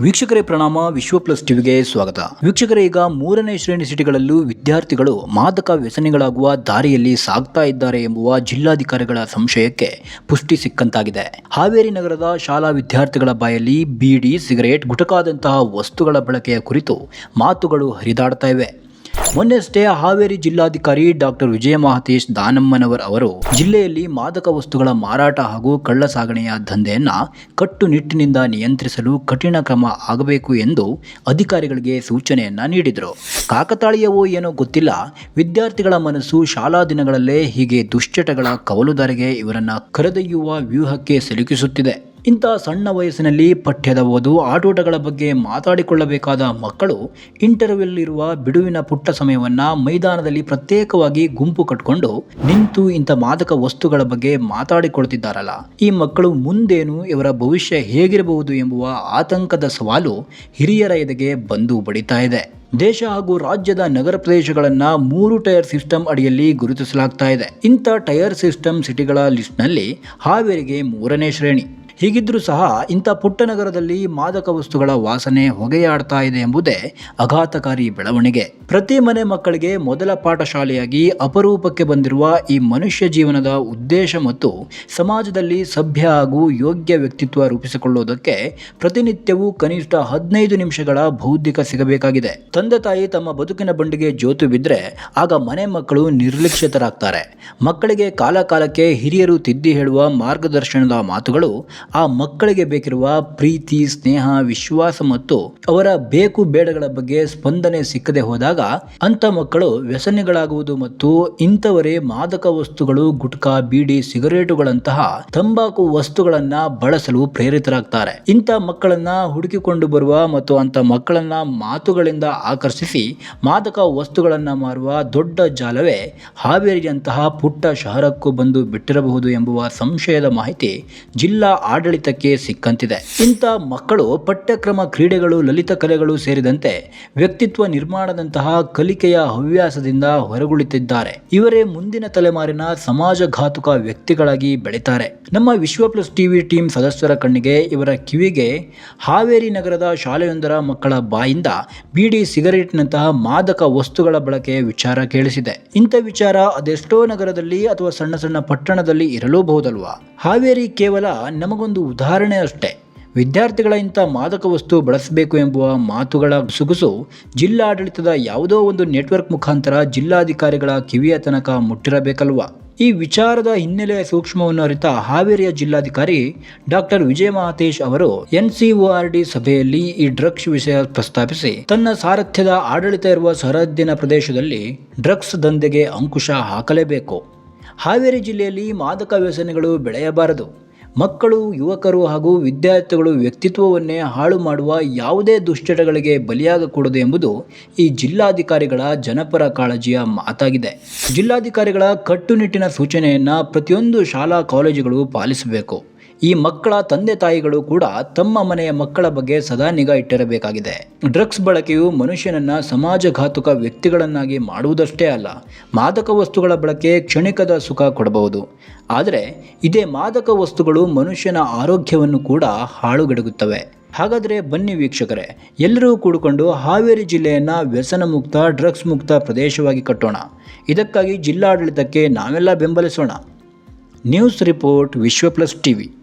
ವೀಕ್ಷಕರೇ ಪ್ರಣಾಮ, ವಿಶ್ವ ಪ್ಲಸ್ ಟಿವಿಗೆ ಸ್ವಾಗತ. ವೀಕ್ಷಕರೇ, ಈಗ ಮೂರನೇ ಶ್ರೇಣಿ ಸಿಟಿಗಳಲ್ಲೂ ವಿದ್ಯಾರ್ಥಿಗಳು ಮಾದಕ ವ್ಯಸನಿಗಳಾಗುವ ದಾರಿಯಲ್ಲಿ ಸಾಗ್ತಾ ಇದ್ದಾರೆ ಎಂಬುವ ಜಿಲ್ಲಾಧಿಕಾರಿಗಳ ಸಂಶಯಕ್ಕೆ ಪುಷ್ಟಿ ಸಿಕ್ಕಂತಾಗಿದೆ. ಹಾವೇರಿ ನಗರದ ಶಾಲಾ ವಿದ್ಯಾರ್ಥಿಗಳ ಬಾಯಲ್ಲಿ ಬೀಡಿ, ಸಿಗರೇಟ್, ಗುಟಕಾದಂತಹ ವಸ್ತುಗಳ ಬಳಕೆಯ ಕುರಿತು ಮಾತುಗಳು ಹರಿದಾಡ್ತಾ ಇವೆ. ಮೊನ್ನೆಯಷ್ಟೇ ಹಾವೇರಿ ಜಿಲ್ಲಾಧಿಕಾರಿ ಡಾಕ್ಟರ್ ವಿಜಯ ಮಹತೇಶ್ ದಾನಮ್ಮನವರ್ ಅವರು ಜಿಲ್ಲೆಯಲ್ಲಿ ಮಾದಕ ವಸ್ತುಗಳ ಮಾರಾಟ ಹಾಗೂ ಕಳ್ಳ ಸಾಗಣೆಯ ದಂಧೆಯನ್ನ ಕಟ್ಟುನಿಟ್ಟಿನಿಂದ ನಿಯಂತ್ರಿಸಲು ಕಠಿಣ ಕ್ರಮ ಆಗಬೇಕು ಎಂದು ಅಧಿಕಾರಿಗಳಿಗೆ ಸೂಚನೆಯನ್ನ ನೀಡಿದರು. ಕಾಕತಾಳೀಯವೋ ಏನೋ ಗೊತ್ತಿಲ್ಲ, ವಿದ್ಯಾರ್ಥಿಗಳ ಮನಸ್ಸು ಶಾಲಾ ದಿನಗಳಲ್ಲೇ ಹೀಗೆ ದುಶ್ಚಟಗಳ ಕವಲುದಾರಿಗೆ ಇವರನ್ನ ಕರೆದೊಯ್ಯುವ ವ್ಯೂಹಕ್ಕೆ ಸಿಲುಕಿಸುತ್ತಿದೆ. ಇಂಥ ಸಣ್ಣ ವಯಸ್ಸಿನಲ್ಲಿ ಪಠ್ಯದ ಓದು, ಆಟೋಟಗಳ ಬಗ್ಗೆ ಮಾತಾಡಿಕೊಳ್ಳಬೇಕಾದ ಮಕ್ಕಳು ಇಂಟರ್ವ್ಯೂಲ್ಲಿರುವ ಬಿಡುವಿನ ಪುಟ್ಟ ಸಮಯವನ್ನು ಮೈದಾನದಲ್ಲಿ ಪ್ರತ್ಯೇಕವಾಗಿ ಗುಂಪು ಕಟ್ಕೊಂಡು ನಿಂತು ಇಂಥ ಮಾದಕ ವಸ್ತುಗಳ ಬಗ್ಗೆ ಮಾತಾಡಿಕೊಳ್ತಿದ್ದಾರಲ್ಲ. ಈ ಮಕ್ಕಳು ಮುಂದೇನು, ಇವರ ಭವಿಷ್ಯ ಹೇಗಿರಬಹುದು ಎಂಬುವ ಆತಂಕದ ಸವಾಲು ಹಿರಿಯರ ಎದೆಗೆ ಬಂದು ಬಡಿತಾ ಇದೆ. ದೇಶ ಹಾಗೂ ರಾಜ್ಯದ ನಗರ ಪ್ರದೇಶಗಳನ್ನು ಮೂರು ಟೈರ್ ಸಿಸ್ಟಮ್ ಅಡಿಯಲ್ಲಿ ಗುರುತಿಸಲಾಗ್ತಾ ಇದೆ. ಇಂಥ ಟೈರ್ ಸಿಸ್ಟಮ್ ಸಿಟಿಗಳ ಲಿಸ್ಟ್ನಲ್ಲಿ ಹಾವೇರಿಗೆ ಮೂರನೇ ಶ್ರೇಣಿ. ಹೀಗಿದ್ರೂ ಸಹ ಇಂಥ ಪುಟ್ಟ ನಗರದಲ್ಲಿ ಮಾದಕ ವಸ್ತುಗಳ ವಾಸನೆ ಹೊಗೆಯಾಡ್ತಾ ಇದೆ ಎಂಬುದೇ ಆಘಾತಕಾರಿ ಬೆಳವಣಿಗೆ. ಪ್ರತಿ ಮನೆ ಮಕ್ಕಳಿಗೆ ಮೊದಲ ಪಾಠಶಾಲೆಯಾಗಿ ಅಪರೂಪಕ್ಕೆ ಬಂದಿರುವ ಈ ಮನುಷ್ಯ ಜೀವನದ ಉದ್ದೇಶ ಮತ್ತು ಸಮಾಜದಲ್ಲಿ ಸಭ್ಯ ಹಾಗೂ ಯೋಗ್ಯ ವ್ಯಕ್ತಿತ್ವ ರೂಪಿಸಿಕೊಳ್ಳುವುದಕ್ಕೆ ಪ್ರತಿನಿತ್ಯವೂ ಕನಿಷ್ಠ ಹದಿನೈದು ನಿಮಿಷಗಳ ಬೌದ್ಧಿಕ ಸಿಗಬೇಕಾಗಿದೆ. ತಂದೆ ತಾಯಿ ತಮ್ಮ ಬದುಕಿನ ಬಂಡಿಗೆ ಜೋತು ಬಿದ್ದರೆ ಆಗ ಮನೆ ಮಕ್ಕಳು ನಿರ್ಲಕ್ಷಿತರಾಗ್ತಾರೆ. ಮಕ್ಕಳಿಗೆ ಕಾಲ ಕಾಲಕ್ಕೆ ಹಿರಿಯರು ತಿದ್ದಿ ಹೇಳುವ ಮಾರ್ಗದರ್ಶನದ ಮಾತುಗಳು ಆ ಮಕ್ಕಳಿಗೆ ಬೇಕಿರುವ ಪ್ರೀತಿ, ಸ್ನೇಹ, ವಿಶ್ವಾಸ ಮತ್ತು ಅವರ ಬೇಕು ಬೇಡಗಳ ಬಗ್ಗೆ ಸ್ಪಂದನೆ ಸಿಕ್ಕದೆ ಹೋದಾಗ ಅಂತ ಮಕ್ಕಳು ವ್ಯಸನಿಗಳಾಗುವುದು ಮತ್ತು ಇಂಥವರೇ ಮಾದಕ ವಸ್ತುಗಳು, ಗುಟ್ಕಾ, ಬೀಡಿ, ಸಿಗರೇಟುಗಳಂತಹ ತಂಬಾಕು ವಸ್ತುಗಳನ್ನ ಬಳಸಲು ಪ್ರೇರಿತರಾಗ್ತಾರೆ. ಇಂಥ ಮಕ್ಕಳನ್ನ ಹುಡುಕಿಕೊಂಡು ಬರುವ ಮತ್ತು ಅಂತ ಮಕ್ಕಳನ್ನ ಮಾತುಗಳಿಂದ ಆಕರ್ಷಿಸಿ ಮಾದಕ ವಸ್ತುಗಳನ್ನ ಮಾರುವ ದೊಡ್ಡ ಜಾಲವೇ ಹಾವೇರಿಯಂತಹ ಪುಟ್ಟ ಶಹರಕ್ಕೂ ಬಂದು ಬಿಟ್ಟಿರಬಹುದು ಎಂಬುವ ಸಂಶಯದ ಮಾಹಿತಿ ಜಿಲ್ಲಾ ಆಡಳಿತಕ್ಕೆ ಸಿಕ್ಕಂತಿದೆ. ಇಂಥ ಮಕ್ಕಳು ಪಠ್ಯಕ್ರಮ ಕ್ರೀಡೆಗಳು, ಲಲಿತ ಕಲೆಗಳು ಸೇರಿದಂತೆ ವ್ಯಕ್ತಿತ್ವ ನಿರ್ಮಾಣದಂತಹ ಕಲಿಕೆಯ ಹವ್ಯಾಸದಿಂದ ಹೊರಗುಳಿತಿದ್ದಾರೆ. ಇವರೇ ಮುಂದಿನ ತಲೆಮಾರಿನ ಸಮಾಜಘಾತುಕ ವ್ಯಕ್ತಿಗಳಾಗಿ ಬೆಳೀತಾರೆ. ನಮ್ಮ ವಿಶ್ವ ಪ್ಲಸ್ ಟಿವಿ ಟೀಮ್ ಸದಸ್ಯರ ಕಣ್ಣಿಗೆ ಇವರ ಕಿವಿಗೆ ಹಾವೇರಿ ನಗರದ ಶಾಲೆಯೊಂದರ ಮಕ್ಕಳ ಬಾಯಿಂದ ಬೀಡಿ ಸಿಗರೇಟ್ನಂತಹ ಮಾದಕ ವಸ್ತುಗಳ ಬಳಕೆ ವಿಚಾರ ಕೇಳಿಸಿದೆ. ಇಂಥ ವಿಚಾರ ಅದೆಷ್ಟೋ ನಗರದಲ್ಲಿ ಅಥವಾ ಸಣ್ಣ ಸಣ್ಣ ಪಟ್ಟಣದಲ್ಲಿ ಇರಲೂಬಹುದಲ್ವಾ ಹಾವೇರಿ ಕೇವಲ ನಮಗೊಂದು ಉದಾಹರಣೆ ಅಷ್ಟೇ. ವಿದ್ಯಾರ್ಥಿಗಳ ಇಂಥ ಮಾದಕ ವಸ್ತು ಬಳಸಬೇಕು ಎಂಬುವ ಮಾತುಗಳ ಸುಗುಸು ಜಿಲ್ಲಾಡಳಿತದ ಯಾವುದೋ ಒಂದು ನೆಟ್ವರ್ಕ್ ಮುಖಾಂತರ ಜಿಲ್ಲಾಧಿಕಾರಿಗಳ ಕಿವಿಯ ತನಕ ಮುಟ್ಟಿರಬೇಕಲ್ವಾ? ಈ ವಿಚಾರದ ಹಿನ್ನೆಲೆಯ ಸೂಕ್ಷ್ಮವನ್ನು ಅರಿತ ಹಾವೇರಿಯ ಜಿಲ್ಲಾಧಿಕಾರಿ ಡಾಕ್ಟರ್ ವಿಜಯ ಮಹಾತೇಶ್ ಅವರು ಎನ್ಸಿಒಆರ್ಡಿ ಸಭೆಯಲ್ಲಿ ಈ ಡ್ರಗ್ಸ್ ವಿಷಯ ಪ್ರಸ್ತಾಪಿಸಿ, ತನ್ನ ಸಾರಥ್ಯದ ಆಡಳಿತ ಇರುವ ಸರಹದ್ದಿನ ಪ್ರದೇಶದಲ್ಲಿ ಡ್ರಗ್ಸ್ ದಂಧೆಗೆ ಅಂಕುಶ ಹಾಕಲೇಬೇಕು. ಹಾವೇರಿ ಜಿಲ್ಲೆಯಲ್ಲಿ ಮಾದಕ ವ್ಯಸನಗಳು ಬೆಳೆಯಬಾರದು. ಮಕ್ಕಳು, ಯುವಕರು ಹಾಗೂ ವಿದ್ಯಾರ್ಥಿಗಳು ವ್ಯಕ್ತಿತ್ವವನ್ನೇ ಹಾಳು ಮಾಡುವ ಯಾವುದೇ ದುಶ್ಚಟಗಳಿಗೆ ಬಲಿಯಾಗಕೂಡದು ಎಂಬುದು ಈ ಜಿಲ್ಲಾಧಿಕಾರಿಗಳ ಜನಪರ ಕಾಳಜಿಯ ಮಾತಾಗಿದೆ. ಜಿಲ್ಲಾಧಿಕಾರಿಗಳ ಕಟ್ಟುನಿಟ್ಟಿನ ಸೂಚನೆಯನ್ನು ಪ್ರತಿಯೊಂದು ಶಾಲಾ ಕಾಲೇಜುಗಳು ಪಾಲಿಸಬೇಕು. ಈ ಮಕ್ಕಳ ತಂದೆ ತಾಯಿಗಳು ಕೂಡ ತಮ್ಮ ಮನೆಯ ಮಕ್ಕಳ ಬಗ್ಗೆ ಸದಾ ನಿಗಾ ಇಟ್ಟಿರಬೇಕಾಗಿದೆ. ಡ್ರಗ್ಸ್ ಬಳಕೆಯು ಮನುಷ್ಯನನ್ನ ಸಮಾಜಘಾತುಕ ವ್ಯಕ್ತಿಗಳನ್ನಾಗಿ ಮಾಡುವುದಷ್ಟೇ ಅಲ್ಲ, ಮಾದಕ ವಸ್ತುಗಳ ಬಳಕೆ ಕ್ಷಣಿಕದ ಸುಖ ಕೊಡಬಹುದು. ಆದರೆ, ಇದೇ ಮಾದಕ ವಸ್ತುಗಳು ಮನುಷ್ಯನ ಆರೋಗ್ಯವನ್ನು ಕೂಡ ಹಾಳುಗೆಡಗುತ್ತವೆ. ಹಾಗಾದರೆ ಬನ್ನಿ ವೀಕ್ಷಕರೇ, ಎಲ್ಲರೂ ಕೂಡಿಕೊಂಡು ಹಾವೇರಿ ಜಿಲ್ಲೆಯನ್ನು ವ್ಯಸನ ಮುಕ್ತ ಡ್ರಗ್ಸ್ ಮುಕ್ತ ಪ್ರದೇಶವಾಗಿ ಕಟ್ಟೋಣ. ಇದಕ್ಕಾಗಿ ಜಿಲ್ಲಾಡಳಿತಕ್ಕೆ ನಾವೆಲ್ಲ ಬೆಂಬಲಿಸೋಣ. News report Vishwa plus TV.